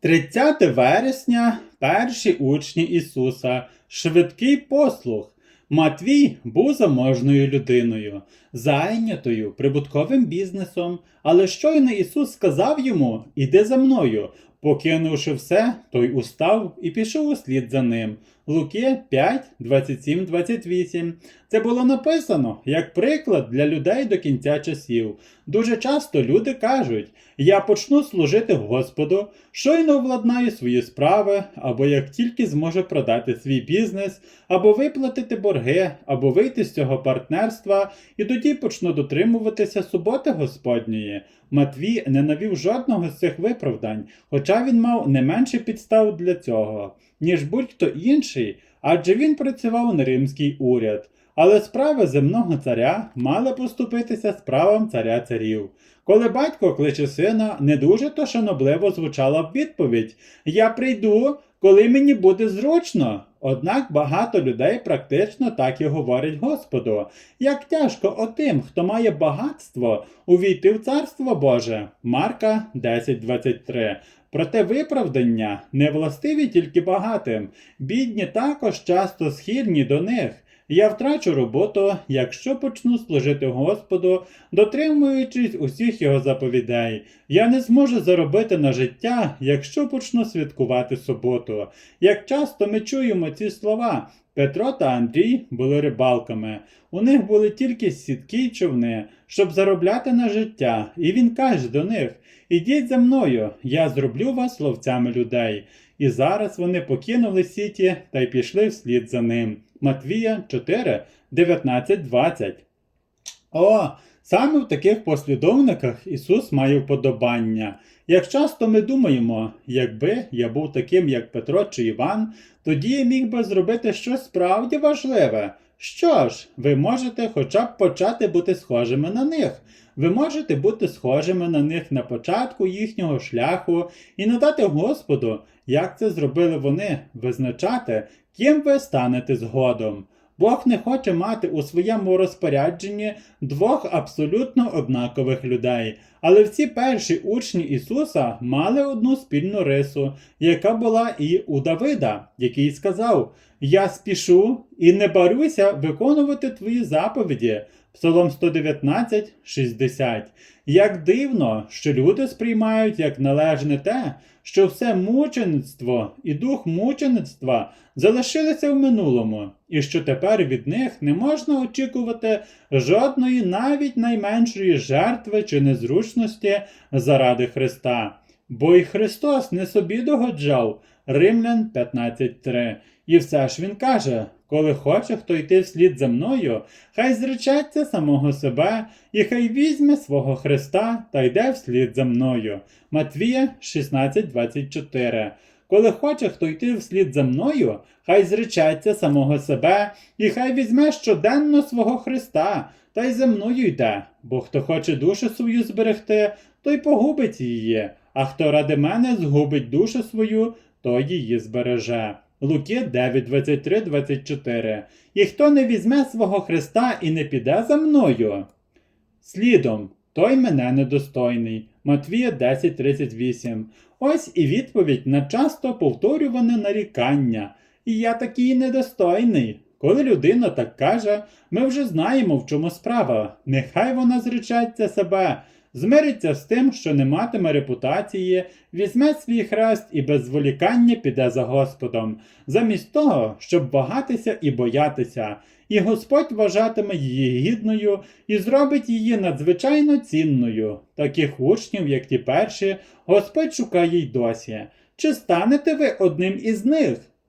30 вересня перші учні Ісуса, швидкий послух. Матвій був заможною людиною, зайнятою прибутковим бізнесом, але щойно Ісус сказав йому Іди за мною. Покинувши все, той устав і пішов услід за ним. Луки 5, 27, 28. Це було написано як приклад для людей до кінця часів. Дуже часто люди кажуть: Я почну служити Господу, щойно владнаю свої справи, або як тільки зможу продати свій бізнес, або виплатити борги, або вийти з цього партнерства, і тоді почну дотримуватися суботи Господньої. Матвій не навів жодного з цих виправдань, хоча він мав не менше підстав для цього, ніж будь-хто інший, адже він працював на римський уряд. Але справи земного царя мали поступитися справам царя царів. Коли батько кличе сина, не дуже то шанобливо звучала б відповідь Я прийду, коли мені буде зручно. Однак багато людей практично так і говорять Господу. Як тяжко отим, хто має багатство, увійти в Царство Боже. Марка 10.23. Проте виправдання не властиві тільки багатим. Бідні також часто схильні до них. Я втрачу роботу, якщо почну служити Господу, дотримуючись усіх його заповідей. Я не зможу заробити на життя, якщо почну святкувати суботу. Як часто ми чуємо ці слова, Петро та Андрій були рибалками. У них були тільки сітки й човни, щоб заробляти на життя, і він каже до них: Ідіть за мною, я зроблю вас ловцями людей. І зараз вони покинули сіті та й пішли вслід за ним. Матвія 4, 19, 20. О, саме в таких послідовниках Ісус має вподобання. Як часто ми думаємо, якби я був таким, як Петро чи Іван, тоді я міг би зробити щось справді важливе. Що ж, ви можете хоча б почати бути схожими на них. Ви можете бути схожими на них на початку їхнього шляху і надати Господу, як це зробили вони, визначати, ким ви станете згодом. Бог не хоче мати у своєму розпорядженні двох абсолютно однакових людей. Але всі перші учні Ісуса мали одну спільну рису, яка була і у Давида, який сказав: Я спішу і не барюся виконувати твої заповіді. Псалом 119, 60. Як дивно, що люди сприймають як належне те, що все мучеництво і дух мучеництва залишилися в минулому, і що тепер від них не можна очікувати жодної навіть найменшої жертви чи незручності заради Христа. Бо й Христос не собі догоджав. Римлян 15.3. І все ж він каже: коли хоче хто йти вслід за мною, хай зречеться самого себе, і хай візьме свого Христа та йде вслід за мною. Матвія 16.24. Коли хоче хто йти вслід за мною, хай зречеться самого себе, і хай візьме щоденно свого Христа, та й за мною йде, бо хто хоче душу свою зберегти, той погубить її, а хто ради мене згубить душу свою, той її збереже. Луки 9, 23, 24. І хто не візьме свого Христа і не піде за мною? Слідом, той мене недостойний. Матвія 10, 38. Ось і відповідь на часто повторюване нарікання. І я такий недостойний. Коли людина так каже, ми вже знаємо, в чому справа. Нехай вона зречеться себе, змириться з тим, що не матиме репутації, візьме свій хрест і без зволікання піде за Господом, замість того, щоб вагатися і боятися. І Господь вважатиме її гідною і зробить її надзвичайно цінною. Таких учнів, як ті перші, Господь шукає й досі. Чи станете ви одним із них?